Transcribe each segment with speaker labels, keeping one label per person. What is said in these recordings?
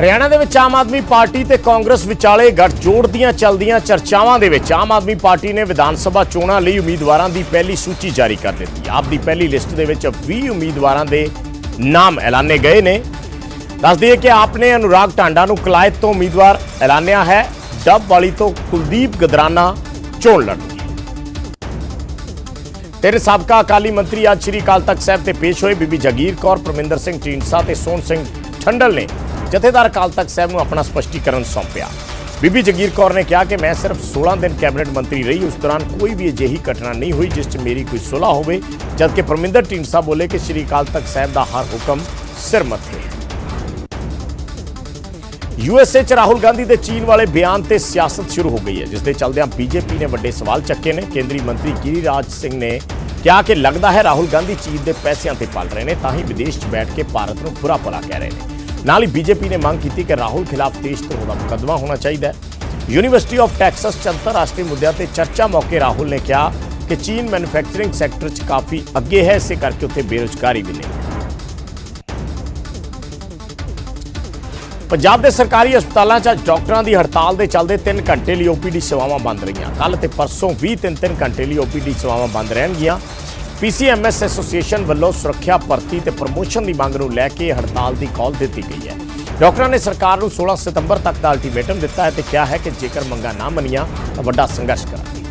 Speaker 1: ਹਰਿਆਣਾ ਦੇ ਵਿੱਚ ਆਮ ਆਦਮੀ ਪਾਰਟੀ ਤੇ ਕਾਂਗਰਸ ਵਿਚਾਲੇ ਗੱਠਜੋੜ ਦੀਆਂ ਚੱਲਦੀਆਂ ਚਰਚਾਵਾਂ ਦੇ ਵਿੱਚ ਆਮ ਆਦਮੀ ਪਾਰਟੀ ਨੇ ਵਿਧਾਨ ਸਭਾ ਚੋਣਾਂ ਲਈ ਉਮੀਦਵਾਰਾਂ ਦੀ ਪਹਿਲੀ ਸੂਚੀ ਜਾਰੀ ਕਰ ਦਿੱਤੀ। ਆਪ ਦੀ ਪਹਿਲੀ ਲਿਸਟ ਦੇ ਵਿੱਚ 20 ਉਮੀਦਵਾਰਾਂ ਦੇ ਨਾਮ ਐਲਾਨੇ ਗਏ ਨੇ। ਦੱਸ ਦਈਏ ਕਿ ਆਪ ਨੇ ਅਨੁਰਾਗ ਢਾਂਡਾ ਨੂੰ ਕਲਾਇਤ ਤੋਂ ਉਮੀਦਵਾਰ ਐਲਾਨਿਆ ਹੈ। ਡੱਬ ਵਾਲੀ ਤੋਂ ਕੁਲਦੀਪ ਗਦਰਾਨਾ ਚੋਣ ਲੜਨਗੇ। ਤੇਰੇ ਸਾਬਕਾ ਅਕਾਲੀ ਮੰਤਰੀ ਅੱਜ ਸ਼੍ਰੀ ਅਕਾਲ ਤਖਤ ਸਾਹਿਬ ਤੇ ਪੇਸ਼ ਹੋਏ ਬੀਬੀ ਜਗੀਰ ਕੌਰ, ਪਰਮਿੰਦਰ ਸਿੰਘ ਢੀਂਡਸਾ ਤੇ ਸੋਹਣ ਸਿੰਘ ਠੰਡਲ ਨੇ ਜਥੇਦਾਰ ਅਕਾਲ ਤਖਤ ਸਾਹਿਬ ਨੂੰ ਆਪਣਾ ਸਪਸ਼ਟੀਕਰਨ ਸੌਂਪਿਆ। ਬੀਬੀ ਜਗੀਰ ਕੌਰ ਨੇ ਕਿਹਾ ਕਿ ਮੈਂ ਸਿਰਫ 16 ਦਿਨ ਕੈਬਨਿਟ ਮੰਤਰੀ ਰਹੀ, ਉਸ ਦੌਰਾਨ ਕੋਈ ਵੀ ਅਜਿਹੀ ਘਟਨਾ ਨਹੀਂ ਹੋਈ ਜਿਸ 'ਚ ਮੇਰੀ ਕੋਈ ਸੁਲਾਹ ਹੋਵੇ, ਜਦਕਿ ਪਰਮਿੰਦਰ ਢੀਂਡਸਾ ਬੋਲੇ ਕਿ ਸ਼੍ਰੀ ਅਕਾਲ ਤਖਤ ਸਾਹਿਬ ਦਾ ਹਰ ਹੁਕਮ ਸਿਰ ਮੱਥੇ। ਹੈ ਯੂਐਸਏ ਚ ਰਾਹੁਲ ਗਾਂਧੀ ਦੇ ਚੀਨ ਵਾਲੇ ਬਿਆਨ ਤੇ ਸਿਆਸਤ ਸ਼ੁਰੂ ਹੋ ਗਈ ਹੈ, ਜਿਸ ਦੇ ਚੱਲਦਿਆਂ ਬੀਜੇਪੀ ਨੇ ਵੱਡੇ ਸਵਾਲ ਚੱਕੇ ਨੇ। ਕੇਂਦਰੀ ਮੰਤਰੀ ਗਿਰੀਰਾਜ ਸਿੰਘ ਨੇ ਕਿਹਾ ਕਿ ਲੱਗਦਾ ਹੈ ਰਾਹੁਲ ਗਾਂਧੀ ਚੀਨ ਦੇ ਪੈਸਿਆਂ ਤੇ ਪਲ ਰਹੇ ਨੇ, ਤਾਂ ਹੀ ਵਿਦੇਸ਼ 'ਚ ਬੈਠ ਕੇ ਭਾਰਤ ਨੂੰ ਬੁਰਾ ਭਲਾ ਕਹਿ ਰਹੇ ਨੇ। ਨਾਲ ਹੀ ਬੀਜੇਪੀ ਨੇ ਮੰਗ ਕੀਤੀ ਕਿ ਰਾਹੁਲ ਖਿਲਾਫ ਦੇਸ਼ ਧਰੋਹ ਦਾ ਮੁਕੱਦਮਾ ਹੋਣਾ ਚਾਹੀਦਾ ਹੈ। ਯੂਨੀਵਰਸਿਟੀ ਆਫ ਟੈਕਸਸ 'ਚ ਅੰਤਰਰਾਸ਼ਟਰੀ ਮੁੱਦਿਆਂ ਤੇ ਚਰਚਾ ਮੌਕੇ ਰਾਹੁਲ ਨੇ ਕਿਹਾ ਕਿ ਚੀਨ ਮੈਨੂਫੈਕਚਰਿੰਗ ਸੈਕਟਰ 'ਚ ਕਾਫੀ ਅੱਗੇ ਹੈ, ਇਸੇ ਕਰਕੇ ਉੱਥੇ ਬੇਰੁਜ਼ਗਾਰੀ ਵੀ ਨਹੀਂ। ਪੰਜਾਬ ਦੇ ਸਰਕਾਰੀ ਹਸਪਤਾਲਾਂ 'ਚ ਡਾਕਟਰਾਂ ਦੀ ਹੜਤਾਲ ਦੇ ਚੱਲਦੇ 3 ਘੰਟੇ ਲਈ ਓਪੀਡੀ ਸੇਵਾਵਾਂ ਬੰਦ ਰਹੀਆਂ। ਕੱਲ ਤੇ ਪਰਸੋਂ ਵੀ 3-3 ਘੰਟੇ ਲਈ ਓਪੀਡੀ ਸੇਵਾਵਾਂ ਬੰਦ ਰਹਿਣਗੀਆਂ। ਪੀਸੀਐਮਐਸ ਐਸੋਸੀਏਸ਼ਨ ਵੱਲੋਂ ਸੁਰੱਖਿਆ ਭਰਤੀ ਤੇ ਪ੍ਰਮੋਸ਼ਨ ਦੀ ਮੰਗ ਨੂੰ ਲੈ ਕੇ ਹੜਤਾਲ ਦੀ ਕਾਲ ਦਿੱਤੀ ਗਈ ਹੈ। ਡਾਕਟਰਾਂ ਨੇ ਸਰਕਾਰ ਨੂੰ 16 ਸਤੰਬਰ ਤੱਕ ਦਾ ਅਲਟੀਮੇਟਮ ਦਿੱਤਾ ਹੈ ਤੇ ਕਿਹਾ ਹੈ ਕਿ ਜੇਕਰ ਮੰਗਾਂ ਨਾ ਮੰਨੀਆਂ ਤਾਂ ਵੱਡਾ ਸੰਘਰਸ਼ ਕਰਾਂਗੇ।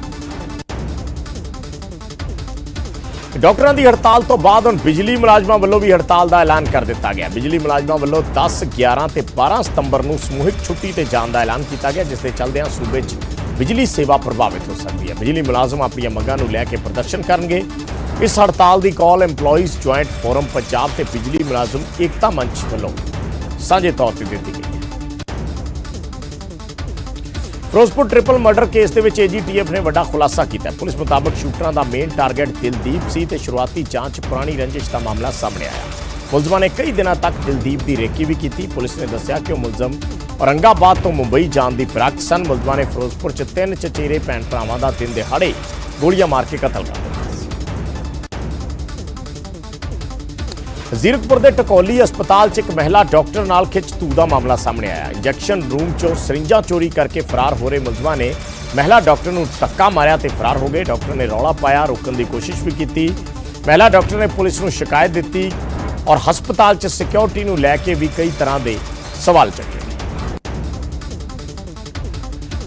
Speaker 1: ਡਾਕਟਰਾਂ ਦੀ ਹੜਤਾਲ ਤੋਂ ਬਾਅਦ ਹੁਣ ਬਿਜਲੀ ਮੁਲਾਜ਼ਮਾਂ ਵੱਲੋਂ ਵੀ ਹੜਤਾਲ ਦਾ ਐਲਾਨ ਕਰ ਦਿੱਤਾ ਗਿਆ। ਬਿਜਲੀ ਮੁਲਾਜ਼ਮਾਂ ਵੱਲੋਂ 10 11 ਤੇ 12 ਸਤੰਬਰ ਨੂੰ ਸਮੂਹਿਕ ਛੁੱਟੀ ਤੇ ਜਾਣ ਦਾ ਐਲਾਨ ਕੀਤਾ ਗਿਆ, ਜਿਸ ਦੇ ਚੱਲਦਿਆਂ ਸੂਬੇ 'ਚ ਬਿਜਲੀ ਸੇਵਾ ਪ੍ਰਭਾਵਿਤ ਹੋ ਸਕਦੀ ਹੈ। ਬਿਜਲੀ ਮੁਲਾਜ਼ਮ ਆਪਣੀਆਂ ਮੰਗਾਂ ਨੂੰ ਲੈ ਕੇ ਪ੍ਰਦਰਸ਼ਨ ਕਰਨਗੇ। ਇਸ ਹੜਤਾਲ ਦੀ call EMPLOYEES joint forum Punjab ਤੇ ਬਿਜਲੀ ਮੁਲਾਜ਼ਮ ਏਕਤਾ ਮੰਚ ਵੱਲੋਂ ਸਾਂਝੇ ਤੌਰ ਤੇ ਦਿੱਤੀ ਗਈ ਫਿਰੋਜ਼ਪੁਰ ਟ੍ਰਿਪਲ ਮਰਡਰ ਕੇਸ ਦੇ ਵਿੱਚ ਏਜੀਟੀਐਫ ਨੇ ਵੱਡਾ ਖੁਲਾਸਾ ਕੀਤਾ। ਪੁਲਿਸ ਮੁਤਾਬਕ ਸ਼ੂਟਰਾਂ ਦਾ ਮੇਨ ਟਾਰਗੇਟ ਦਿਲਦੀਪ ਸੀ ਤੇ ਸ਼ੁਰੂਆਤੀ ਜਾਂਚ ਪੁਰਾਣੀ ਰੰਜਿਸ਼ ਦਾ ਮਾਮਲਾ ਸਾਹਮਣੇ ਆਇਆ। ਮੁਲਜ਼ਮਾਂ ਨੇ ਕਈ ਦਿਨਾਂ ਤੱਕ ਦਿਲਦੀਪ ਦੀ ਰੇਕੀ ਵੀ ਕੀਤੀ। ਪੁਲਿਸ ਨੇ ਦੱਸਿਆ ਕਿ ਉਹ ਮੁਲਜ਼ਮ ਔਰੰਗਾਬਾਦ ਤੋਂ ਮੁੰਬਈ ਜਾਣ ਦੀ ਫਿਰਾਕ ਸਨ। ਮੁਲਜ਼ਮਾਂ ਨੇ ਫਿਰੋਜ਼ਪੁਰ 'ਚ ਤਿੰਨ ਚਚੇਰੇ ਭੈਣ ਭਰਾਵਾਂ ਦਾ ਦਿਨ ਦਿਹਾੜੇ ਗੋਲੀਆਂ ਮਾਰ ਕੇ ਕਤਲ ਕਰ ਦਿੱਤਾ। ਜ਼ੀਰਕਪੁਰ ਦੇ ਟਕੋਲੀ ਹਸਪਤਾਲ 'ਚ ਇੱਕ ਮਹਿਲਾ ਡਾਕਟਰ ਨਾਲ ਖਿੱਚ ਧੂ ਦਾ ਮਾਮਲਾ ਸਾਹਮਣੇ ਆਇਆ। ਇੰਜੈਕਸ਼ਨ ਰੂਮ 'ਚੋਂ ਸਰਿੰਜਾਂ ਚੋਰੀ ਕਰਕੇ ਫਰਾਰ ਹੋ ਰਹੇ ਮੁਲਜ਼ਮਾਂ ਨੇ ਮਹਿਲਾ ਡਾਕਟਰ ਨੂੰ ਧੱਕਾ ਮਾਰਿਆ ਤੇ ਫਰਾਰ ਹੋ ਗਏ। ਡਾਕਟਰ ਨੇ ਰੌਲਾ ਪਾਇਆ, ਰੋਕਣ ਦੀ ਕੋਸ਼ਿਸ਼ ਵੀ ਕੀਤੀ। ਮਹਿਲਾ ਡਾਕਟਰ ਨੇ ਪੁਲਿਸ ਨੂੰ ਸ਼ਿਕਾਇਤ ਦਿੱਤੀ ਔਰ ਹਸਪਤਾਲ 'ਚ ਸਿਕਿਉਰਿਟੀ ਨੂੰ ਲੈ ਕੇ ਵੀ ਕਈ ਤਰ੍ਹਾਂ ਦੇ ਸਵਾਲ ਚੱਕੇ।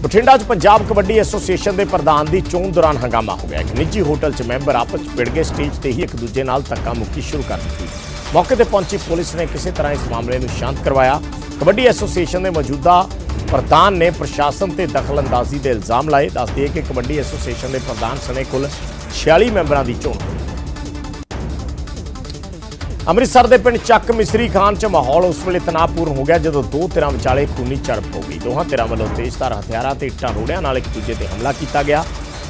Speaker 1: ਬਠਿੰਡਾ 'ਚ ਪੰਜਾਬ ਕਬੱਡੀ ਐਸੋਸੀਏਸ਼ਨ ਦੇ ਪ੍ਰਧਾਨ ਦੀ ਚੋਣ ਦੌਰਾਨ ਹੰਗਾਮਾ ਹੋ ਗਿਆ। ਇੱਕ ਨਿੱਜੀ ਹੋਟਲ 'ਚ ਮੈਂਬਰ ਆਪਸ 'ਚ ਭਿੜ ਗਏ। ਸਟੇਜ ਤੇ ਹੀ ਇੱਕ ਦੂਜੇ ਨਾਲ ਧੱਕਾ ਮੁੱਕੀ ਸ਼ੁਰੂ ਕਰ ਦਿੱਤੀ। ਮੌਕੇ ਤੇ ਪਹੁੰਚੀ ਪੁਲਿਸ ਨੇ ਕਿਸੇ ਤਰ੍ਹਾਂ ਇਸ ਮਾਮਲੇ ਨੂੰ ਸ਼ਾਂਤ ਕਰਵਾਇਆ। ਕਬੱਡੀ ਐਸੋਸੀਏਸ਼ਨ ਦੇ ਮੌਜੂਦਾ ਪ੍ਰਧਾਨ ਨੇ ਪ੍ਰਸ਼ਾਸਨ ਤੇ ਦਖਲਅੰਦਾਜ਼ੀ ਦੇ ਇਲਜ਼ਾਮ ਲਾਏ। ਦੱਸਦੀ ਕਿ ਕਬੱਡੀ ਐਸੋਸੀਏਸ਼ਨ ਦੇ ਪ੍ਰਧਾਨ ਸਣੇ ਕੁੱਲ 46 ਮੈਂਬਰਾਂ ਦੀ ਚੋਣ। ਅੰਮ੍ਰਿਤਸਰ ਦੇ ਪਿੰਡ ਚੱਕ ਮਿਸਰੀ ਖਾਨ 'ਚ ਮਾਹੌਲ ਉਸ ਵੇਲੇ ਤਣਾਅਪੂਰਨ ਹੋ ਗਿਆ ਜਦੋਂ ਦੋ ਧਿਰਾਂ ਵਿਚਾਲੇ ਖੂਨੀ ਝੜਪ ਹੋ ਗਈ। ਦੋਹਾਂ ਧਿਰਾਂ ਵੱਲੋਂ ਤੇਜ਼ਧਾਰ ਹਥਿਆਰਾਂ ਤੇ ਇੱਟਾਂ ਰੋੜਿਆਂ ਨਾਲ ਇੱਕ ਦੂਜੇ ਤੇ ਹਮਲਾ ਕੀਤਾ ਗਿਆ।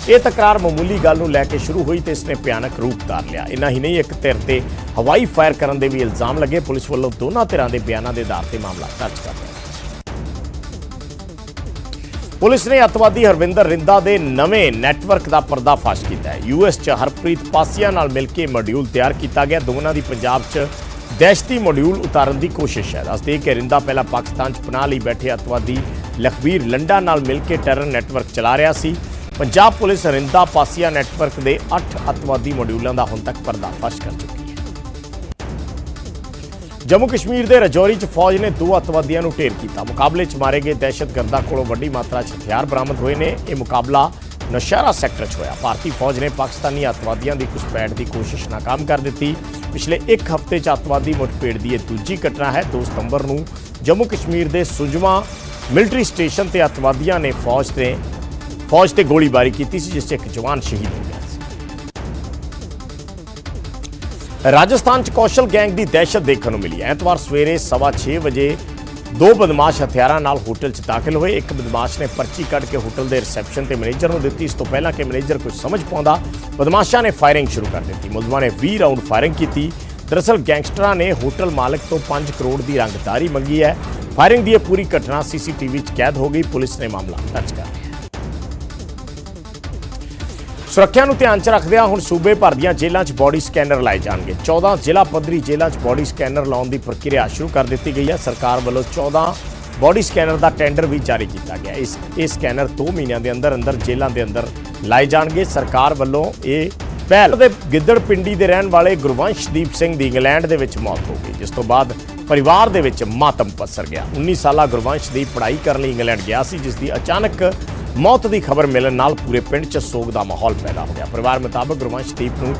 Speaker 1: ਇਹ ਤਕਰਾਰ ਮਾਮੂਲੀ ਗੱਲ ਨੂੰ ਲੈ ਕੇ ਸ਼ੁਰੂ ਹੋਈ ਤੇ ਇਸਨੇ ਭਿਆਨਕ ਰੂਪ ਧਾਰ ਲਿਆ। ਇੰਨਾ ਹੀ ਨਹੀਂ, ਇੱਕ ਧਿਰ ਤੇ ਹਵਾਈ ਫਾਇਰ ਕਰਨ ਦੇ ਵੀ ਇਲਜ਼ਾਮ ਲੱਗੇ। ਪੁਲਿਸ ਵੱਲੋਂ ਦੋਨਾਂ ਧਿਰਾਂ ਦੇ ਬਿਆਨਾਂ ਦੇ ਆਧਾਰ ਤੇ ਮਾਮਲਾ ਦਰਜ ਕਰ ਲਿਆ। ਪੁਲਿਸ ਨੇ ਅਤਵਾਦੀ ਹਰਵਿੰਦਰ ਰਿੰਦਾ ਦੇ ਨਵੇਂ ਨੈਟਵਰਕ ਦਾ ਪਰਦਾਫਾਸ਼ ਕੀਤਾ ਹੈ। ਯੂਐਸ 'ਚ ਹਰਪ੍ਰੀਤ ਪਾਸੀਆ ਨਾਲ ਮਿਲ ਕੇ ਮੋਡਿਊਲ ਤਿਆਰ ਕੀਤਾ ਗਿਆ। ਦੋਨਾਂ ਦੀ ਪੰਜਾਬ 'ਚ ਦਹਿਸ਼ਤੀ ਮੋਡਿਊਲ ਉਤਾਰਨ ਦੀ ਕੋਸ਼ਿਸ਼ ਹੈ। ਦੱਸਦੇ ਕਿ ਰਿੰਦਾ ਪਹਿਲਾਂ ਪਾਕਿਸਤਾਨ 'ਚ ਪਨਾਹ ਲਈ ਬੈਠੇ ਅਤਵਾਦੀ ਲਖਬੀਰ ਲੰਡਾ ਨਾਲ ਮਿਲ ਕੇ ਟੈਰਰ ਨੈਟਵਰਕ ਚਲਾ ਰਿਹਾ ਸੀ। ਪੰਜਾਬ ਪੁਲਿਸ ਰਿੰਦਾ ਪਾਸੀਆ ਨੈਟਵਰਕ ਦੇ 8 ਅਤਵਾਦੀ ਮੋਡਿਊਲਾਂ ਦਾ ਹੁਣ ਤੱਕ ਪਰਦਾਫਾਸ਼ ਕਰ ਚੁੱਕੀ ਹੈ। ਜੰਮੂ ਕਸ਼ਮੀਰ ਦੇ ਰਜੌਰੀ 'ਚ ਫੌਜ ਨੇ ਦੋ ਅਤਵਾਦੀਆਂ ਨੂੰ ਢੇਰ ਕੀਤਾ। ਮੁਕਾਬਲੇ 'ਚ ਮਾਰੇ ਗਏ ਦਹਿਸ਼ਤਗਰਦਾਂ ਕੋਲੋਂ ਵੱਡੀ ਮਾਤਰਾ 'ਚ ਹਥਿਆਰ ਬਰਾਮਦ ਹੋਏ ਨੇ। ਇਹ ਮੁਕਾਬਲਾ ਨੌਸ਼ਹਿਰਾ ਸੈਕਟਰ 'ਚ ਹੋਇਆ। ਭਾਰਤੀ ਫੌਜ ਨੇ ਪਾਕਿਸਤਾਨੀ ਅਤਵਾਦੀਆਂ ਦੀ ਘੁਸਪੈਠ ਦੀ ਕੋਸ਼ਿਸ਼ ਨਾਕਾਮ ਕਰ ਦਿੱਤੀ। ਪਿਛਲੇ ਇੱਕ ਹਫ਼ਤੇ 'ਚ ਅਤਵਾਦੀ ਮੁਠਭੇੜ ਦੀ ਇਹ ਦੂਜੀ ਘਟਨਾ ਹੈ। 2 ਸਤੰਬਰ ਨੂੰ ਜੰਮੂ ਕਸ਼ਮੀਰ ਦੇ ਸੁਜਮਾ ਮਿਲਟਰੀ ਸਟੇਸ਼ਨ ਤੇ ਅਤਵਾਦੀਆਂ ਨੇ ਫੌਜ ਤੇ ਫੌਜ ਤੇ ਗੋਲੀਬਾਰੀ ਕੀਤੀ ਸੀ, ਜਿਸ 'ਚ ਇੱਕ ਜਵਾਨ ਸ਼ਹੀਦ ਹੋ ਗਿਆ ਸੀ। ਰਾਜਸਥਾਨ ਚ ਕੌਸ਼ਲ ਗੈਂਗ ਦੀ ਦਹਿਸ਼ਤ ਦੇਖਣ ਨੂੰ ਮਿਲੀ। ਐਤਵਾਰ ਸਵੇਰੇ 6:30 ਵਜੇ ਦੋ ਬਦਮਾਸ਼ ਹਥਿਆਰਾਂ ਨਾਲ ਹੋਟਲ 'ਚ ਦਾਖਲ ਹੋਏ। ਇੱਕ ਬਦਮਾਸ਼ ਨੇ ਪਰਚੀ ਕੱਢ ਕੇ ਹੋਟਲ ਦੇ ਰਿਸੈਪਸ਼ਨ ਤੇ ਮੈਨੇਜਰ ਨੂੰ ਦਿੱਤੀ। ਇਸ ਤੋਂ ਪਹਿਲਾਂ ਕਿ ਮੈਨੇਜਰ ਕੁਝ ਸਮਝ ਪਾਉਂਦਾ, ਬਦਮਾਸ਼ਾਂ ਨੇ ਫਾਇਰਿੰਗ ਸ਼ੁਰੂ ਕਰ ਦਿੱਤੀ। ਮੁਲਜ਼ਮਾਂ ਨੇ 20 ਰਾਉਂਡ ਫਾਇਰਿੰਗ ਕੀਤੀ। ਦਰਅਸਲ ਗੈਂਗਸਟਰਾਂ ਨੇ ਹੋਟਲ ਮਾਲਕ ਤੋਂ 5 ਕਰੋੜ ਦੀ ਰੰਗਦਾਰੀ ਮੰਗੀ ਹੈ। ਫਾਇਰਿੰਗ ਦੀ ਇਹ ਪੂਰੀ ਘਟਨਾ ਸੀਸੀਟੀਵੀ 'ਚ ਕੈਦ ਹੋ ਗਈ। ਪੁਲਿਸ ਨੇ ਮਾਮਲਾ ਦਰਜ ਕਰ ਲਿਆ। ਸੁਰੱਖਿਆ ਨੂੰ ਧਿਆਨ 'ਚ ਰੱਖਦਿਆਂ ਹੁਣ ਸੂਬੇ ਭਰ ਦੀਆਂ ਜੇਲ੍ਹਾਂ 'ਚ ਬੋਡੀ ਸਕੈਨਰ ਲਾਏ ਜਾਣਗੇ। 14 ਜ਼ਿਲ੍ਹਾ ਪੱਧਰੀ ਜੇਲ੍ਹਾਂ 'ਚ ਬੋਡੀ ਸਕੈਨਰ ਲਾਉਣ ਦੀ ਪ੍ਰਕਿਰਿਆ ਸ਼ੁਰੂ ਕਰ ਦਿੱਤੀ ਗਈ ਹੈ। ਸਰਕਾਰ ਵੱਲੋਂ 14 ਬੋਡੀ ਸਕੈਨਰ ਦਾ ਟੈਂਡਰ ਵੀ ਜਾਰੀ ਕੀਤਾ ਗਿਆ। ਇਸ, ਇਹ ਸਕੈਨਰ 2 ਮਹੀਨਿਆਂ ਦੇ ਅੰਦਰ ਅੰਦਰ ਜੇਲ੍ਹਾਂ ਦੇ ਅੰਦਰ ਲਾਏ ਜਾਣਗੇ। ਸਰਕਾਰ ਵੱਲੋਂ ਇਹ ਪਹਿਲ ਦੇ ਗਿੱਦੜ ਪਿੰਡੀ ਦੇ ਰਹਿਣ ਵਾਲੇ ਗੁਰਵੰਸ਼ਦੀਪ ਸਿੰਘ ਦੀ ਇੰਗਲੈਂਡ ਦੇ ਵਿੱਚ ਮੌਤ ਹੋ ਗਈ, ਜਿਸ ਤੋਂ ਬਾਅਦ ਪਰਿਵਾਰ ਦੇ ਵਿੱਚ ਮਾਤਮ ਪਸਰ ਗਿਆ। 19 ਸਾਲਾ ਗੁਰਵੰਸ਼ਦੀਪ ਪੜ੍ਹਾਈ ਕਰਨ ਲਈ ਇੰਗਲੈਂਡ ਗਿਆ ਸੀ ਜਿਸ ਦੀ ਅਚਾਨਕ ਮੌਤ ਦੀ ਖਬਰ ਮਿਲਣ ਨਾਲ ਪੂਰੇ ਪਿੰਡ 'ਚ ਸੋਗ ਦਾ ਮਾਹੌਲ ਪੈਦਾ ਹੋ ਗਿਆ। ਪਰਿਵਾਰ ਮੁਤਾਬਕ ਗੁਰਵੰਸ਼ਦੀਪ ਨੂੰ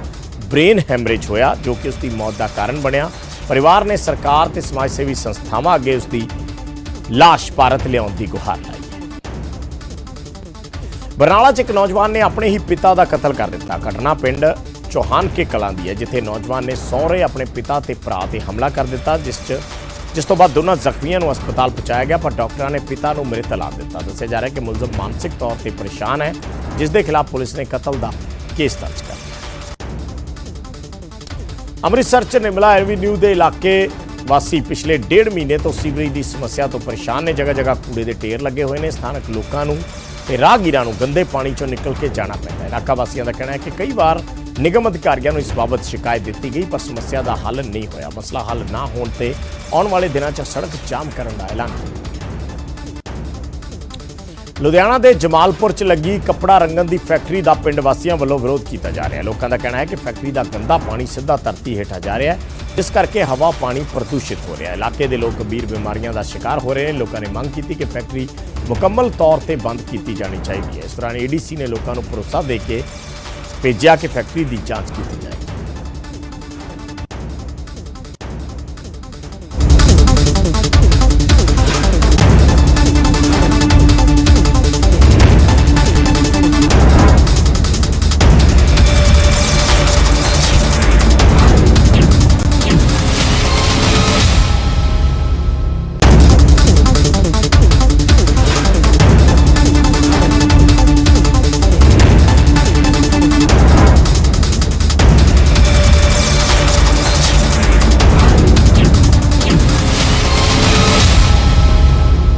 Speaker 1: ਬ੍ਰੇਨ ਹੈਮਰੇਜ ਹੋਇਆ, ਜੋ ਕਿ ਉਸ ਦੀ ਮੌਤ ਦਾ ਕਾਰਨ ਬਣਿਆ। ਪਰਿਵਾਰ ਨੇ ਸਰਕਾਰ ਤੇ ਸਮਾਜ ਸੇਵੀ ਸੰਸਥਾਵਾਂ ਅੱਗੇ ਉਸ ਦੀ ਲਾਸ਼ ਭਾਰਤ ਲਿਆਉਣ ਦੀ ਗੁਹਾਰ ਲਾਈ ਬਰਨਾਲਾ 'ਚ ਇੱਕ ਨੌਜਵਾਨ ਨੇ ਆਪਣੇ ਹੀ ਪਿਤਾ ਦਾ ਕਤਲ ਕਰ ਦਿੱਤਾ। ਘਟਨਾ ਪਿੰਡ ਚੌਹਾਨ ਕੇ ਕਲਾਂ ਦੀ ਹੈ, ਜਿੱਥੇ ਨੌਜਵਾਨ ਨੇ ਸਹੁਰੇ ਆਪਣੇ ਪਿਤਾ ਤੇ ਭਰਾ ਤੇ ਹਮਲਾ ਕਰ ਦਿੱਤਾ, ਜਿਸ 'ਚ ਜਿਸ ਤੋਂ ਬਾਅਦ ਦੋਨਾਂ ਜ਼ਖਮੀਆਂ ਨੂੰ ਹਸਪਤਾਲ ਪਹੁੰਚਾਇਆ ਗਿਆ, ਪਰ ਡਾਕਟਰਾਂ ਨੇ ਪਿਤਾ ਨੂੰ ਮ੍ਰਿਤ ਐਲਾਨ ਦਿੱਤਾ। ਦੱਸਿਆ ਜਾ ਰਿਹਾ ਕਿ ਮੁਲਜ਼ਮ ਮਾਨਸਿਕ ਤੌਰ ਤੇ ਪਰੇਸ਼ਾਨ ਹੈ, ਜਿਸ ਦੇ ਖਿਲਾਫ ਪੁਲਿਸ ਨੇ ਕਤਲ ਦਾ ਕੇਸ ਦਰਜ ਕਰ ਲਿਆ। ਅੰਮ੍ਰਿਤਸਰ 'ਚ ਨਿਮਲਾ ਐਵੀਨਿਊ ਦੇ ਇਲਾਕੇ ਵਾਸੀ ਪਿਛਲੇ ਡੇਢ ਮਹੀਨੇ ਤੋਂ ਸੀਵਰੇਜ ਦੀ ਸਮੱਸਿਆ ਤੋਂ ਪਰੇਸ਼ਾਨ ਨੇ। ਜਗ੍ਹਾ ਜਗ੍ਹਾ ਕੂੜੇ ਦੇ ਢੇਰ ਲੱਗੇ ਹੋਏ ਨੇ। ਸਥਾਨਕ ਲੋਕਾਂ ਨੂੰ ਤੇ ਰਾਹਗੀਰਾਂ ਨੂੰ ਗੰਦੇ ਪਾਣੀ 'ਚੋਂ ਨਿਕਲ ਕੇ ਜਾਣਾ ਪੈਂਦਾ ਹੈ। ਇਲਾਕਾ ਵਾਸੀਆਂ ਦਾ ਕਹਿਣਾ ਹੈ ਕਿ ਕਈ ਵਾਰ ਨਿਗਮ ਅਧਿਕਾਰੀਆਂ ਨੂੰ ਇਸ ਬਾਬਤ ਸ਼ਿਕਾਇਤ ਦਿੱਤੀ ਗਈ, ਪਰ ਸਮੱਸਿਆ ਦਾ ਹੱਲ ਨਹੀਂ ਹੋਇਆ। ਮਸਲਾ ਹੱਲ ਨਾ ਹੋਣ ਤੇ ਆਉਣ ਵਾਲੇ ਦਿਨਾਂ 'ਚ ਸੜਕ ਜਾਮ ਕਰਨ ਦਾ ਐਲਾਨ। ਲੁਧਿਆਣਾ ਦੇ ਜਮਾਲਪੁਰ 'ਚ ਲੱਗੀ ਕੱਪੜਾ ਰੰਗਣ ਦੀ ਫੈਕਟਰੀ ਦਾ ਪਿੰਡ ਵਾਸੀਆਂ ਵੱਲੋਂ ਵਿਰੋਧ ਕੀਤਾ ਜਾ ਰਿਹਾ ਹੈ। ਲੋਕਾਂ ਦਾ ਕਹਿਣਾ ਹੈ ਕਿ ਫੈਕਟਰੀ ਦਾ ਗੰਦਾ ਪਾਣੀ ਸਿੱਧਾ ਧਰਤੀ ਹੇਠਾਂ ਜਾ ਰਿਹਾ ਹੈ। ਜਿਸ ਕਰਕੇ ਹਵਾ ਪਾਣੀ ਪ੍ਰਦੂਸ਼ਿਤ ਹੋ ਰਿਹਾ ਹੈ। ਇਲਾਕੇ ਦੇ ਲੋਕ ਗੰਭੀਰ ਬਿਮਾਰੀਆਂ ਦਾ ਸ਼ਿਕਾਰ ਹੋ ਰਹੇ ਨੇ। ਲੋਕਾਂ ਨੇ ਮੰਗ ਕੀਤੀ ਕਿ ਫੈਕਟਰੀ ਮੁਕੰਮਲ ਤੌਰ ਤੇ ਬੰਦ ਕੀਤੀ ਜਾਣੀ ਚਾਹੀਦੀ ਹੈ। ਇਸ ਦੌਰਾਨ ਏਡੀਸੀ ਨੇ ਲੋਕਾਂ ਨੂੰ ਭਰੋਸਾ ਦੇ ਕੇ ਭੇਜਿਆ ਕਿ ਫੈਕਟਰੀ ਦੀ ਜਾਂਚ ਕੀਤੀ